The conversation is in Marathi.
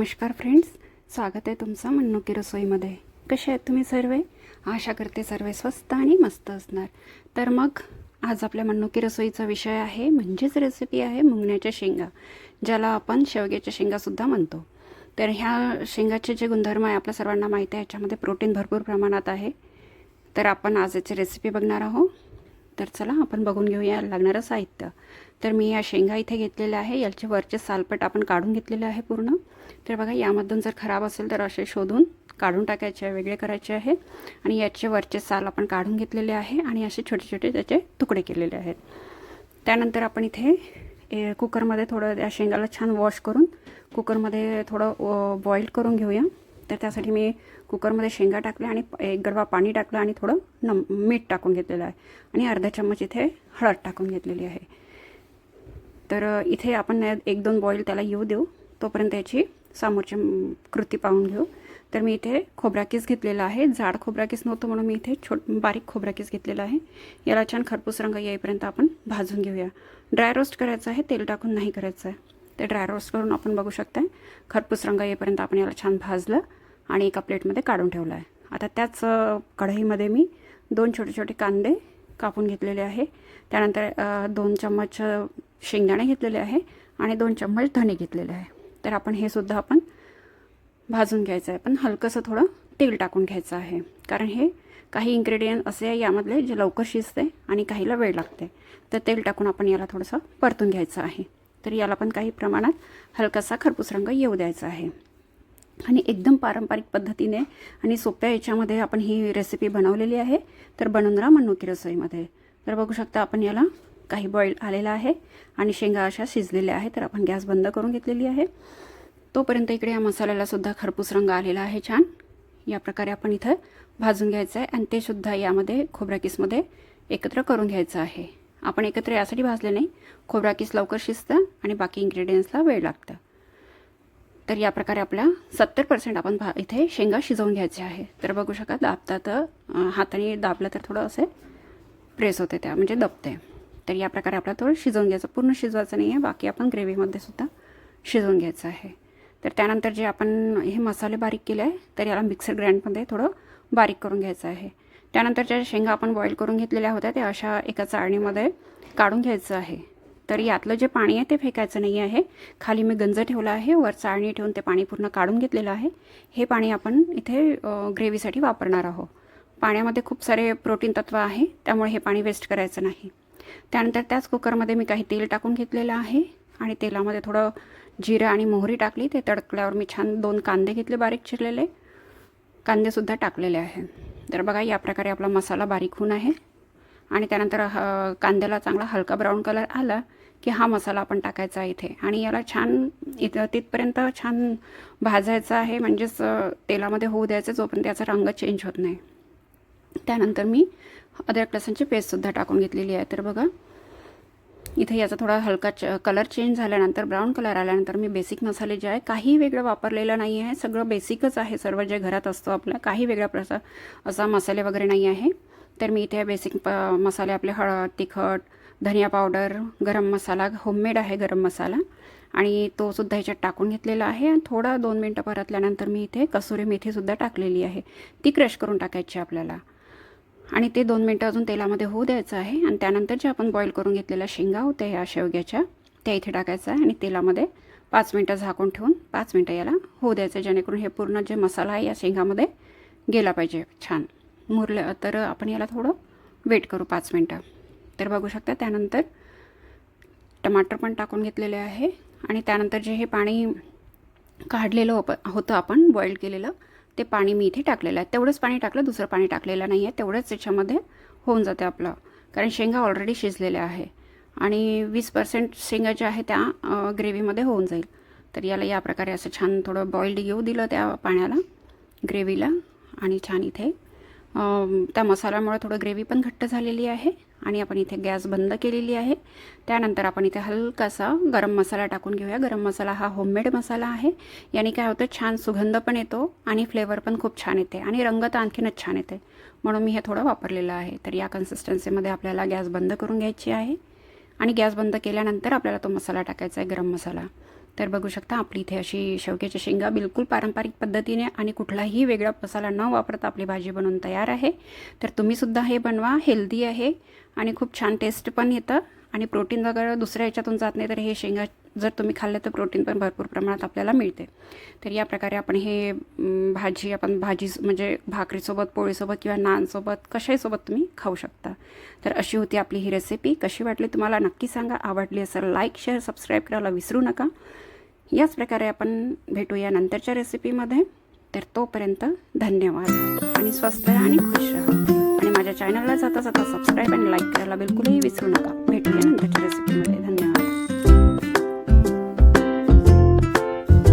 नमस्कार फ्रेंड्स स्वागत आहे तुमचं मन्नुकी रसोईमध्ये. कसे आहेत तुम्ही सर्व? आशा करते सर्व स्वस्त आणि मस्त असणार. तर मग आज आपल्या मन्नुकी रसोईचा विषय आहे म्हणजेच रेसिपी आहे मुंगण्याच्या शेंगा ज्याला आपण शेवग्याच्या शेंगासुद्धा म्हणतो. तर ह्या शेंगाचे जे गुणधर्म आहे आपल्या सर्वांना माहिती आहे याच्यामध्ये प्रोटीन भरपूर प्रमाणात आहे. तर आपण आज याची रेसिपी बघणार आहोत. तर चला आपण बघून घेऊया. लागणारं साहित्य. तर मी या शेंगा इथे घेतलेल्या आहे. याचे वरचे सालपट आपण काढून घेतलेले आहे पूर्ण. तर बघा यामधून जर खराब असेल तर असे शोधून काढून टाकायचे आहे वेगळे करायचे आहे. आणि याचे वरचे साल आपण काढून घेतलेले आहे आणि असे छोटे छोटे त्याचे तुकडे केलेले आहेत. त्यानंतर आपण इथे ए, कुकरमध्ये थोडं या शेंगाला छान वॉश करून कुकरमध्ये थोडं बॉईल करून घेऊया. तर त्यासाठी मी कुकरमध्ये शेंगा टाकल्या आणि एक गडवा पाणी टाकलं आणि थोडं नम मीठ टाकून घेतलेलं आहे. आणि अर्धा चम्मच इथे हळद टाकून घेतलेली आहे. तर इथे आपण एक दोन बॉईल त्याला येऊ देऊ. तोपर्यंत याची समोरची कृती पाहून घेऊ. तर मी इथे खोबरा किस घेतलेला आहे. जाड खोबरा किस नव्हतं म्हणून मी इथे छोट बारीक खोबरा किस घेतलेला आहे. याला छान खरपूस रंग येईपर्यंत आपण भाजून घेऊया. ड्राय रोस्ट करायचं आहे. तेल टाकून नाही करायचं आहे. ते ड्राय रोस्ट करून आपण बघू शकता खरपूस रंग येईपर्यंत आपण याला छान भाजलं. आणि एका प्लेटमध्ये काढून ठेवलं आहे. आता त्याच कढईमध्ये मी दोन छोटे छोटे कांदे कापून घेतलेले आहे. त्यानंतर दोन चम्मच शेंगदाणे घेतलेले आहे आणि दोन चम्मच धणे घेतलेले आहे. तर आपण हे सुद्धा आपण भाजून घ्यायचं आहे. पण हलकंसं थोडं तेल टाकून घ्यायचं आहे. कारण हे काही इन्ग्रेडियंट असे आहे यामधले जे लवकर शिजते आणि काहीला वेळ लागते. तर तेल टाकून आपण याला थोडंसं परतून घ्यायचं आहे. तर याला पण काही प्रमाणात हलकासा खरपूस रंग येऊ द्यायचा आहे. आणि एकदम पारंपरिक पद्धतीने आणि सोप्या याच्यामध्ये आपण ही रेसिपी बनवलेली आहे. तर बनवून राहा मनुकी रसोईमध्ये. तर बघू शकता आपण याला काही बॉईल आलेला आहे आणि शेंगा अशा शिजलेल्या आहे तर आपण गॅस बंद करून घेतलेली आहे. तोपर्यंत इकडे या मसाल्यालासुद्धा खरपूस रंग आलेला आहे छान. या प्रकारे आपण इथं भाजून घ्यायचं आहे आणि ते सुद्धा यामध्ये खोबराकीसमध्ये एकत्र करून घ्यायचं आहे. आपण एकत्र यासाठी भाजले नाही. खोबरा किस लवकर शिजतं आणि बाकी इन्ग्रेडियंट्सला वेळ लागतं. तर या प्रकारे आपल्या सत्तर पर्सेंट आपण भा इथे शेंगा शिजवून घ्यायचे आहे. तर बघू शका दाबता तर हाताने दाबलं तर थोडं असे प्रेस होते त्या म्हणजे दबते तर या प्रकारे आपल्याला थोडं शिजवून घ्यायचं पूर्ण शिजवायचं नाही आहे बाकी आपण ग्रेव्हीमध्ये सुद्धा शिजवून घ्यायचं आहे. तर त्यानंतर जे आपण हे मसाले बारीक केले आहे तर याला मिक्सर ग्राइंडमध्ये थोडं बारीक करून घ्यायचं आहे. त्यानंतर ज्या शेंगा आपण बॉईल करून घेतलेल्या होत्या त्या अशा एका चाळणीमध्ये काढून घ्यायचं आहे. तर यातलं जे पाणी आहे ते फेकायचं नाही आहे. खाली मी गंज ठेवला आहे. वर चाळणी ठेवून ते पाणी पूर्ण काढून घेतलेलं आहे. हे पाणी आपण इथे ग्रेव्हीसाठी वापरणार आहोत. पाण्यामध्ये खूप सारे प्रोटीन तत्व आहे. त्यामुळे हे पाणी वेस्ट करायचं नाही. त्यानंतर त्याच कुकरमध्ये मी काही तेल टाकून घेतलेलं आहे. आणि तेलामध्ये थोडं जिरं आणि मोहरी टाकली. ते तडकल्यावर मी छान दोन कांदे घेतले बारीक चिरलेले. कांदेसुद्धा टाकलेले आहे. तर बघा या प्रकारे आपला मसाला बारीक होऊन आहे. आणि त्यानंतर ह कांद्याला चांगला हलका ब्राऊन कलर आला की हा मसाला आपण टाकायचा आहे इथे. आणि याला छान इथं तिथपर्यंत छान भाजायचं आहे. म्हणजेच तेलामध्ये होऊ द्यायचं जोपर्यंत याचा रंग चेंज होत नाही. त्यानंतर मी अद्रक लसणची पेस्टसुद्धा टाकून घेतलेली आहे. तर बघा इथे याचा थोडा हलका च कलर चेंज झाल्यानंतर ब्राऊन कलर आल्यानंतर मी बेसिक मसाले जे आहे काही वेगळं वापरलेलं नाही आहे. सगळं बेसिकच आहे. सर्व जे घरात असतो आपल्या काही वेगळा प्रसा असा मसाले वगैरे नाही आहे. तर मी इथे बेसिक प मसाले आपले हळद तिखट धनिया पावडर गरम मसाला होममेड आहे गरम मसाला. आणि तो सुद्धा ह्याच्यात टाकून घेतलेला आहे. आणि थोडा दोन मिनटं परतल्यानंतर मी इथे कसुरी मेथीसुद्धा टाकलेली आहे. ती क्रश करून टाकायची आपल्याला. आणि ते दोन मिनटं अजून तेलामध्ये होऊ द्यायचं आहे. आणि त्यानंतर जे आपण बॉईल करून घेतलेल्या शेंगा होत्या या शेवग्याच्या त्या इथे टाकायचं आहे. आणि तेलामध्ये पाच मिनटं झाकून ठेवून पाच मिनटं याला होऊ द्यायचं जेणेकरून हे पूर्ण जे मसाला आहे या शेंगामध्ये गेला पाहिजे छान. मुरलं तर आपण याला थोडं वेट करू पाच मिनटं. तर बघू शकता त्यानंतर टमाटर पण टाकून घेतलेले आहे आणि त्यानंतर जे हे पाणी काढलेलं होप होतं आपण बॉईल केलेलं ते पाणी मी इथे टाकलेलं आहे. तेवढंच पाणी टाकलं दुसरं पाणी टाकलेलं नाही आहे. तेवढंच त्याच्यामध्ये होऊन जाते आपलं कारण शेंगा ऑलरेडी शिजलेल्या आहे. आणि वीस पर्सेंट शेंगा ज्या आहे त्या ग्रेव्हीमध्ये होऊन जाईल. तर याला या प्रकारे असं छान थोडं बॉईल्ड येऊ दिलं त्या पाण्याला ग्रेव्हीला आणि छान इथे त्या मसाल्यामुळे थोडं ग्रेव्ही पण घट्ट झालेली आहे. आणि आपण इथे गॅस बंद केलेली आहे. त्यानंतर आपण इथे हलकासा गरम मसाला टाकून घेऊया. गरम मसाला हा होममेड मसाला आहे. याने काय होतं? छान सुगंध पण येतो आणि फ्लेवर पण खूप छान येते आणि रंग तर आणखीनच छान येते. म्हणून मी हे थोडं वापरलेलं आहे. तर या कन्सिस्टन्सीमध्ये आपल्याला गॅस बंद करून घ्यायची आहे आणि गॅस बंद केल्यानंतर आपल्याला तो मसाला टाकायचा आहे गरम मसाला. तर बघू शकता आपली इथे अशी शेवग्याच्या शेंगा बिलकुल पारंपरिक पद्धतीने आणि कुठलाही वेगळा मसाला न वापरता आपली भाजी बनवून तयार आहे. तर तुम्हीसुद्धा हे बनवा हेल्दी आहे आणि खूप छान टेस्ट पण येतं. आणि प्रोटीन वगैरे दुसऱ्या ह्याच्यातून जात नाही तर हे शेंगा जर तुम्ही खाल्लं तर प्रोटीन पण भरपूर प्रमाणात आपल्याला मिळते. तर या प्रकारे आपण हे भाजी आपण भाजी म्हणजे भाकरीसोबत पोळीसोबत किंवा नानसोबत कशाहीसोबत तुम्ही खाऊ शकता. तर अशी होती आपली ही रेसिपी कशी वाटली तुम्हाला नक्की सांगा. आवडली असेल लाईक शेअर सबस्क्राईब करायला विसरू नका. याच प्रकारे आपण भेटूया नंतरच्या रेसिपीमध्ये तर तोपर्यंत धन्यवाद. आणि स्वस्त आणि खुश राहा. माझ्या चॅनलला जाता जाता सबस्क्राईब आणि लाईक करायला बिलकुलही विसरू नका. भेटूया नंतरच्या रेसिपीमध्ये धन्यवाद.